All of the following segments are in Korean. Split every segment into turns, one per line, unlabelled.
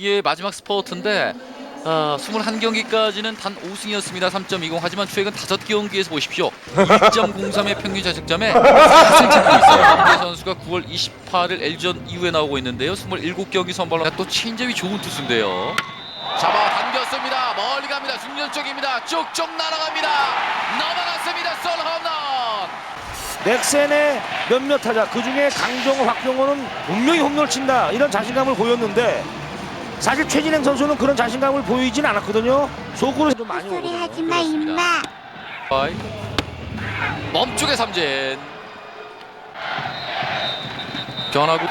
예, 마지막 스포츠인데 아, 21경기까지는 단 5승이었습니다. 3.20 하지만 최근 5경기에서 보십시오. 1.03의 평균 자책점에 4승 찍고 있어요. 함대 선수가 9월 28일 LG전 이후에 나오고 있는데요. 27경기 선발로 또 체인점이 좋은 투수인데요. 잡아 당겼습니다. 멀리 갑니다. 중년 쪽입니다. 쭉쭉 날아갑니다. 넘어갔습니다. 솔 홈런.
넥센의 몇몇 타자 그 중에 강정호, 박병호는 분명히 홈런을 친다 이런 자신감을 보였는데 사실 최진행 선수는 그런 자신감을 보이진 않았거든요. 속으로 좀 많이
소리
오거든요.
하지 마
그렇습니다.
임마.
파이. 멈쪽의 삼진. 변하고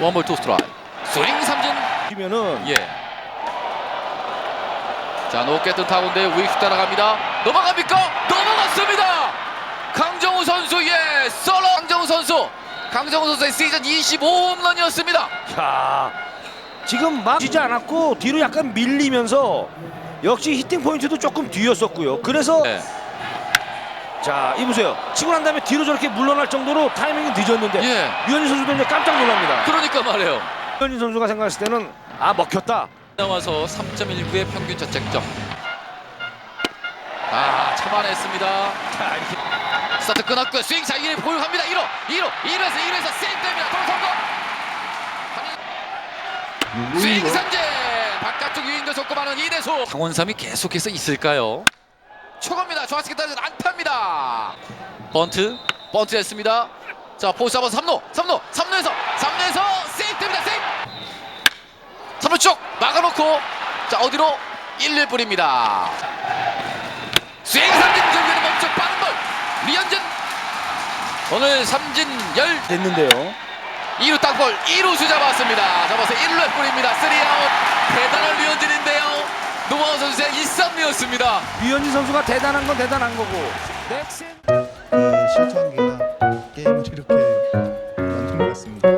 원볼 투 스트라이크. 스윙 삼진.
면은
예. 자 높게 뜬 타구인데 우익수 따라갑니다. 넘어갑니까? 넘어갔습니다. 강정우 선수의 솔로 강정우 선수. 강정우 선수의 시즌 25홈런이었습니다.
자 지금 막 지지 않았고 뒤로 약간 밀리면서 역시 히팅 포인트도 조금 뒤였었고요. 그래서
네.
자 이보세요. 치고 난 다음에 뒤로 저렇게 물러날 정도로 타이밍이 늦었는데
예.
유현진 선수도 이제 깜짝 놀랍니다.
그러니까 말이에요.
유현진 선수가 생각했을 때는 아 먹혔다.
나와서 3.19의 평균 자책점. 아 참아냈습니다.
자 이렇게
스타트 끊었고요. 스윙 자 1위 보유합니다. 1호 1호 1호에서 1호에서 세이프됩니다. 도로 성공. 스윙 삼진 바깥쪽 유인도 좋고 많은 이대수. 강원삼이 계속해서 있을까요? 초겁니다. 좌측에 따라서 안타입니다. 번트 번트 했습니다. 자 포스 한번 3루 3루 3루에서 3루에서 세이프됩니다. 세이프. 3루 쪽 막아놓고 자 어디로 1루 뿌립니다. 스윙 삼진 결국에는 멈춰 빠른 볼 리현진 오늘 삼진 열
됐는데요.
2루 땅볼 2루수 잡았습니다. 잡아서 1루에 뿌립니다. 3아웃. 대단한 리현진인데요. 노마우 선수의 1-3루였습니다.
유현진 선수가 대단한 건 대단한 거고. 넥센
그 실전기가 게임을 이렇게 만든 것 같습니다.